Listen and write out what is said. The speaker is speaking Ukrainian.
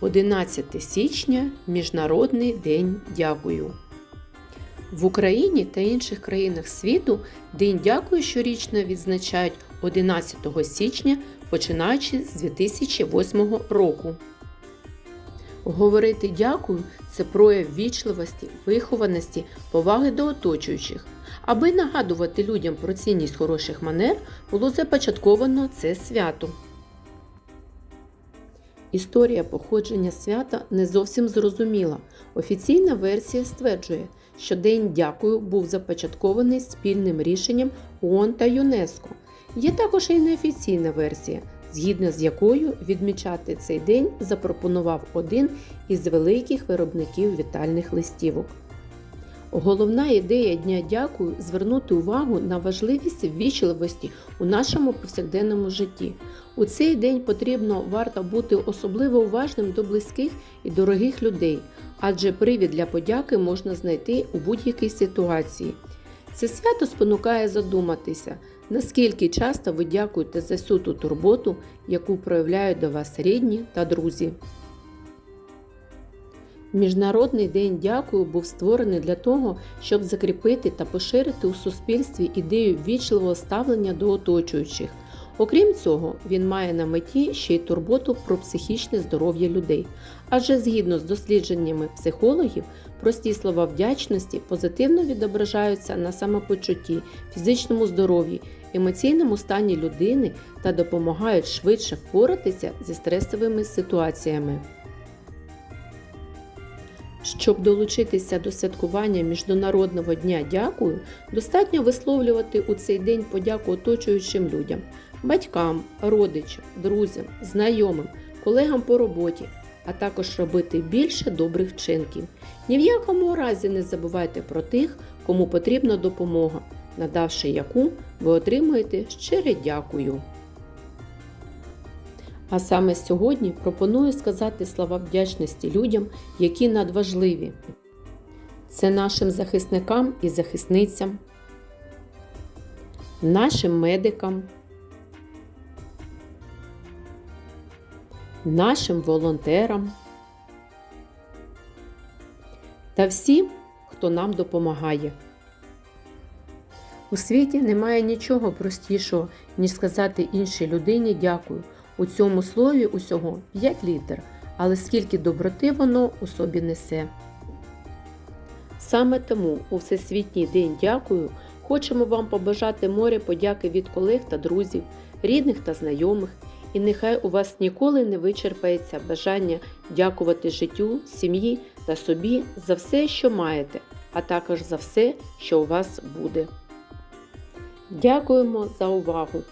11 січня Міжнародний день дякую. В Україні та інших країнах світу День дякую щорічно відзначають 11 січня, починаючи з 2008 року. Говорити дякую це прояв вічливості, вихованості, поваги до оточуючих. Аби нагадувати людям про цінність хороших манер, було започатковано це свято. Історія походження свята не зовсім зрозуміла. Офіційна версія стверджує, що День дякую був започаткований спільним рішенням ООН та ЮНЕСКО. Є також і неофіційна версія, згідно з якою відмічати цей день запропонував один із великих виробників вітальних листівок. Головна ідея Дня дякую звернути увагу на важливість ввічливості у нашому повсякденному житті. У цей день потрібно варто бути особливо уважним до близьких і дорогих людей, адже привід для подяки можна знайти у будь-якій ситуації. Це свято спонукає задуматися, наскільки часто ви дякуєте за всю ту турботу, яку проявляють до вас рідні та друзі. Міжнародний день дякую був створений для того, щоб закріпити та поширити у суспільстві ідею ввічливого ставлення до оточуючих. Окрім цього, він має на меті ще й турботу про психічне здоров'я людей. Адже згідно з дослідженнями психологів, прості слова вдячності позитивно відображаються на самопочутті, фізичному здоров'ї, емоційному стані людини та допомагають швидше впоратися зі стресовими ситуаціями. Щоб долучитися до святкування Міжнародного дня дякую, достатньо висловлювати у цей день подяку оточуючим людям, батькам, родичам, друзям, знайомим, колегам по роботі, а також робити більше добрих вчинків. Ні в якому разі не забувайте про тих, кому потрібна допомога, надавши яку ви отримуєте щире дякую. А саме сьогодні пропоную сказати слова вдячності людям, які надважливі. Це нашим захисникам і захисницям, нашим медикам, нашим волонтерам та всім, хто нам допомагає. У світі немає нічого простішого, ніж сказати іншій людині дякую. У цьому слові усього 5 літер, але скільки доброти воно у собі несе. Саме тому у Всесвітній день дякую хочемо вам побажати море подяки від колег та друзів, рідних та знайомих, і нехай у вас ніколи не вичерпається бажання дякувати життю, сім'ї та собі за все, що маєте, а також за все, що у вас буде. Дякуємо за увагу!